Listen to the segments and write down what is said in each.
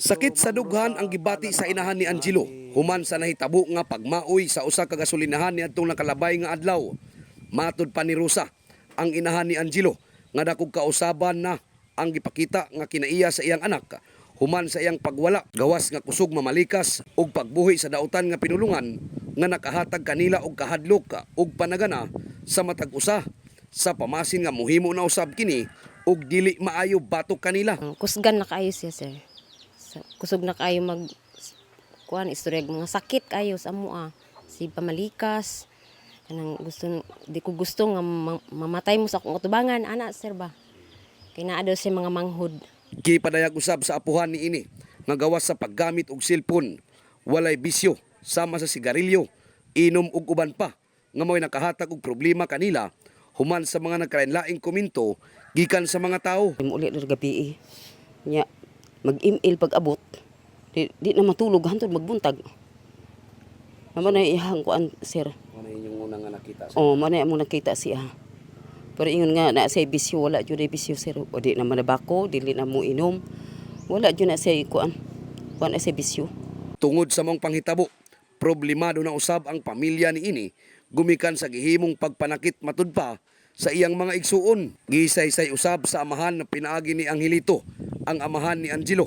Sakit sa dughan ang gibati sa inahan ni Angelo. Human sa nahitabo nga pagmaoy sa usa ka gasolinahan niadtong nakalabay nga adlaw. Matud pa ni Rosa ang inahan ni Angelo nga dakog kausaban na ang gipakita nga kinaiya sa iyang anak human sa iyang pagwala gawas nga kusog mamalikas ug pagbuhi sa dautan nga pinulungan nga nakahatag kanila og kahadlok ug panagana sa matag usa sa pamasin nga muhimo na usab kini ug dili maayo batok kanila Ang kusgan na kaayo siya sir. Kusog na kaayo mag kuan istorya mga sakit kayo sa mua. Si pamalikas kanang gusto di ko gusto nga ma- mamatay mo sa akong katubangan ana sir ba. Kay naa daw siya mga manghud. Gipadayag usab sa apuhan ni ini nga gawas sa paggamit og cellphone, walay bisyo sama sa sigarilyo, inom ug uban pa nga mo'y nakahatag og problema kanila human sa mga nagkalain-laing komento gikan sa mga tao. Muli na gabi eh. Nya, mag-email pag abot. Di, di na matulog hantod magbuntag. Naman na ihang kuan sir. Ano inyong unang nga nakita? Oh, man mo nakita siya. Pero ingon nga na say bisyo wala jud bisyo sir. O di naman na bako, dili na mo inom. Wala jud na say kuan. Kuan say bisyo. Tungod sa mong panghitabo, problemado na usab ang pamilya ni ini gumikan sa gihimong pagpanakit matud pa sa iyang mga igsuon. Gisaysay usab sa amahan na pinaagi ni Angelito, ang amahan ni Angelo,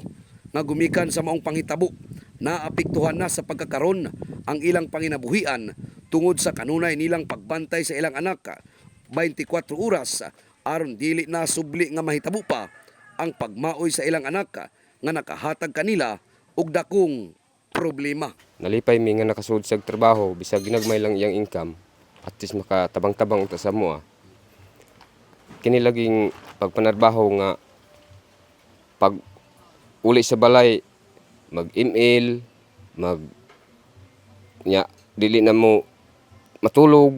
nga gumikan sa maong panghitabo na apektuhan na sa pagkakaron ang ilang panginabuhian tungod sa kanunay nilang pagbantay sa ilang anak 24 oras aron dili na subli nga mahitabo pa ang pagmaoy sa ilang anak nga nakahatag kanila og dakong problema. Nalipay mi nga nakasud sa trabaho bisag ginagmay lang iyang income at least makatabang-tabang ta sa mo. Kini laging pagpanarbaho nga pag uli sa balay mag-email, mag nya dili na mo matulog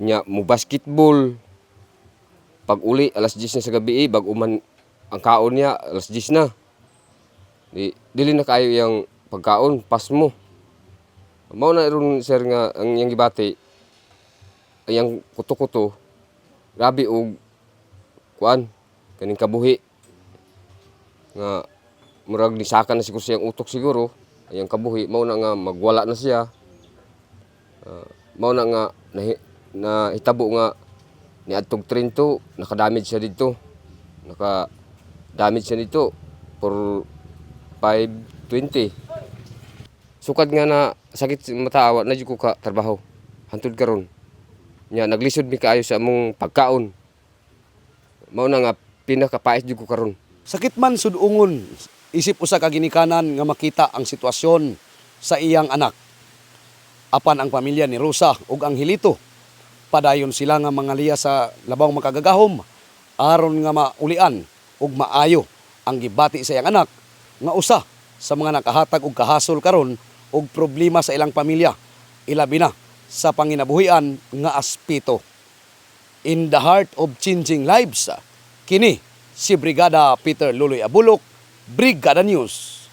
nya mo basketball. Pag uli alas 10 na sa gabi eh, bag uman ang kaon niya alas 10 na. Di dili na kayo yang pagkaon pas mo. Mao na ron sir nga ang yang gibati yang kuto-kuto grabe og kuan kaning kabuhi nga murag nisakan na siguro siyang utok siguro. Yang kabuhi mao na nga magwala na siya. Ah, mao na nga nahi, na hitabo nga ni adtog Trento naka-damage siya dito. Naka damage siya dito for 520 sukad nga na sakit sa mata awa na jud ko ka trabaho. Hantud karon nya naglisod mi kaayo sa among pagkaon. Mao na nga pinakapais jud ko karon Sakit man sudungon, isip usa ka ginikanan nga makita ang sitwasyon sa iyang anak. Apan ang pamilya ni Rosa ug ang Hilito, padayon sila nga mga liya sa labaw makagagahom aron nga maulian ug maayo ang gibati sa iyang anak nga usa sa mga nakahatag og kahasol karon og problema sa ilang pamilya ilabi na sa panginabuhian nga aspito in the heart of changing lives. Kini si Brigada Peter Luloy Abulok, Brigada News.